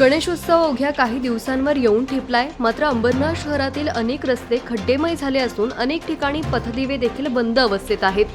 गणेशोत्सव अवघ्या काही दिवसांवर येऊन ठेपलाय. मात्र अंबरनाथ शहरातील अनेक रस्ते खड्डेमय झाले असून अनेक ठिकाणी पथदिवे देखील बंद अवस्थेत आहेत.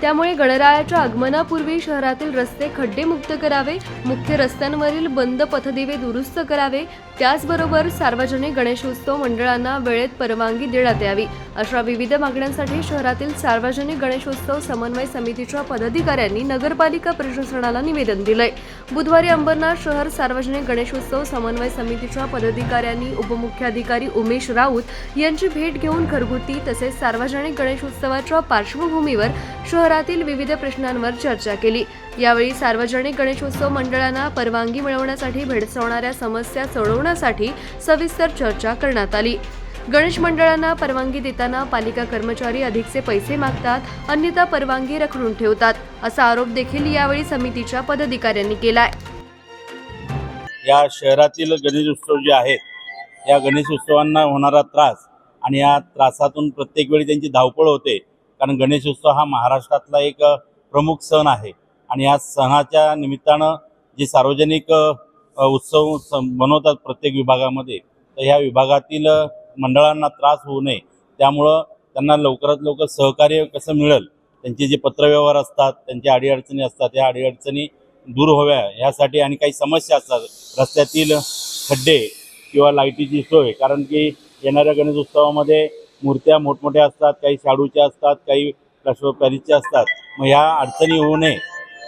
त्यामुळे गणरायाच्या आगमनापूर्वी शहरातील रस्ते खड्डेमुक्त करावे मुख्य रस्त्यांवरील बंद पथदिवे दुरुस्त करावे त्याचबरोबर सार्वजनिक गणेशोत्सव मंडळांना वेळेत परवानगी देण्यात यावी. अशा विविध मागण्यांसाठी शहरातील सार्वजनिक गणेशोत्सव समन्वय समितीच्या पदाधिकाऱ्यांनी नगरपालिका प्रशासनाला निवेदन दिलंय. बुधवारी अंबरनाथ शहर सार्वजनिक गणेशोत्सव समन्वय समितीच्या पदाधिकाऱ्यांनी उपमुख्याधिकारी उमेश राऊत यांची भेट घेऊन घरगुती तसेच सार्वजनिक गणेशोत्सवाच्या पार्श्वभूमीवर शहरातील विविध प्रश्नांवर चर्चा केली. यावेळी सार्वजनिक गणेशोत्सव मंडळांना परवानगी मिळवण्यासाठी भेडसावणाऱ्या समस्या सोडवण्यासाठी सविस्तर चर्चा करण्यात आली. गणेश मंडळांना परवानगी देताना पालिका कर्मचारी अधिकचे पैसे मागतात अन्यथा परवानगी रखडून ठेवतात असा आरोप देखील यावेळी समितीच्या पदाधिकाऱ्यांनी केलाय. या शहरातील गणेशोत्सव जे आहेत या गणेशोत्सवांना होणारा त्रास आणि या त्रासातून प्रत्येक वेळी त्यांची धावपळ होते कारण गणेशोत्सव हा महाराष्ट्रातला एक प्रमुख सण आहे. आणि या सणाच्या निमित्तानं जे सार्वजनिक उत्सव बनवतात प्रत्येक विभागामध्ये तर ह्या विभागातील मंडळांना त्रास होऊ नये. त्यामुळं त्यांना लवकरात लवकर सहकार्य कसं मिळेल त्यांचे जे पत्रव्यवहार असतात त्यांच्या अडीअडचणी असतात या अडीअडचणी दूर व्हाव्या यासाठी आणि काही समस्या असतात रस्त्यातील खड्डे किंवा लाईटीची सोय कारण की येणाऱ्या गणेशोत्सवामध्ये मूर्त्या मोठमोठ्या असतात काही शाडूच्या असतात काही पॅरिसच्या असतात. मग ह्या अडचणी होऊ नये.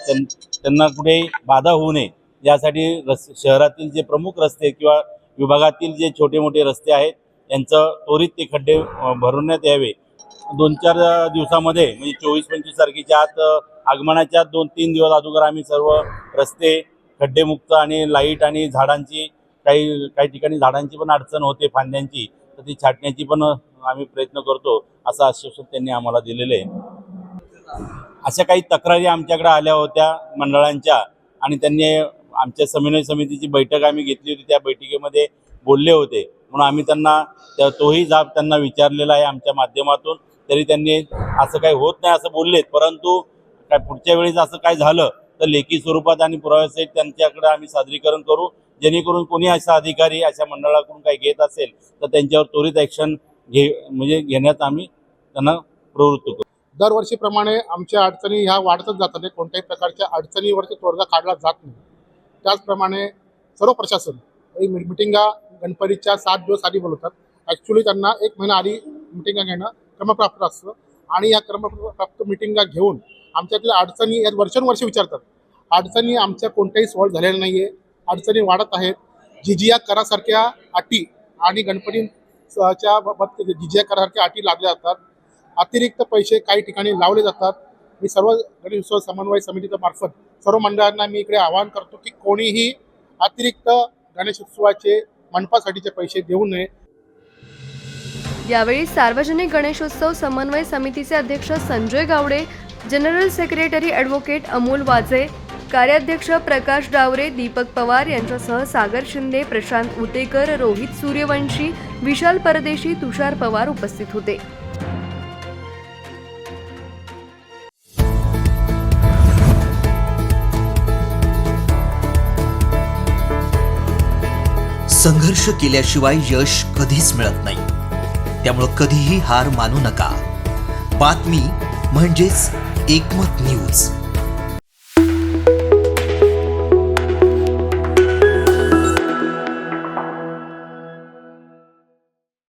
त्यां- त्यांना कुठे बाधा होऊ नये. यासाठी रस् शहरातील जे प्रमुख रस्ते किंवा विभागातील जे छोटे मोठे रस्ते आहेत त्यांचं त्वरित ते खड्डे भरवण्यात यावे. दोन चार दिवसामध्ये म्हणजे चोवीस पंचवीस तारखेच्या आत आगमनाच्या दोन तीन दिवस अगोदर आम्ही सर्व रस्ते खड्डेमुक्त आणि लाइट आणि झाडांची काही काही ठिकाणी झाडांची पण अडचण होते फांद्यांची. तर ती छाटण्याची पण आम्ही प्रयत्न करतो असं आश्वासन त्यांनी आम्हाला दिलेलं आहे. अशा काही तक्रारी आमच्याकडे आल्या होत्या मंडळांच्या आणि त्यांनी आमच्या समन्वय समितीची बैठक आम्ही घेतली होती त्या बैठकीमध्ये बोलले होते. म्हणून आम्ही त्यांना त्या- तोही जाब त्यांना विचारलेला आहे आमच्या माध्यमातून तरी त्यांनी असं काही होत नाही असं बोललेत. परंतु काय पुढच्या वेळेस असं काय झालं तर लेखी स्वरूपात आणि पुराव्यासहित त्यांच्याकडे आम्ही सादरीकरण करू. जेणेकरून कोणी असा अधिकारी अशा मंडळाकडून काही घेत असेल तर त्यांच्यावर त्वरित ॲक्शन घे म्हणजे घेण्यात आम्ही त्यांना प्रवृत्त करू. दरवर्षीप्रमाणे आमच्या अडचणी ह्या वाढतच जातात. कोणत्याही प्रकारच्या अडचणीवरती तोडगा काढला जात नाही. त्याचप्रमाणे सर्व प्रशासन ही मिटिंगा गणपतीच्या सात दिवस आधी बोलवतात. ॲक्च्युली त्यांना एक महिना आधी मिटिंगा घेणं क्रमप्राप्त असतं. आणि या क्रमप्राप्त मिटिंगा घेऊन आमच्यातल्या अडचणी यात वर्षानुवर्षे विचारतात. अडचणी आमच्या कोणत्याही सॉल्व्ह झालेल्या नाही आहे अडचणी वाढत आहेत. जिजिया करासारख्या अटी आणि गणपती बाबत जिजिया करारच्या अटी लागल्या जातात. अतिरिक्त पैसे काही ठिकाणी लावले जातात. मी सर्व गणेशोत्सव समन्वय समितीच्या मार्फत सर्व मंडळांना मी इकडे आवाहन करतो की कोणीही अतिरिक्त गणेशोत्सवाचे मंडपासाठीचे पैसे देऊ नये. यावेळी सार्वजनिक गणेशोत्सव समन्वय समितीचे अध्यक्ष Sanjay Gawade general secretary advocate Amol Waje कार्याध्यक्ष प्रकाश डावरे दीपक पवार यांच्यासह सागर शिंदे प्रशांत उतेकर रोहित सूर्यवंशी विशाल परदेशी तुषार पवार उपस्थित होते. संघर्ष केल्याशिवाय यश कधीच मिळत नाही. त्यामुळं कधीही हार मानू नका. बातमी म्हणजेच एकमत न्यूज. Thank you.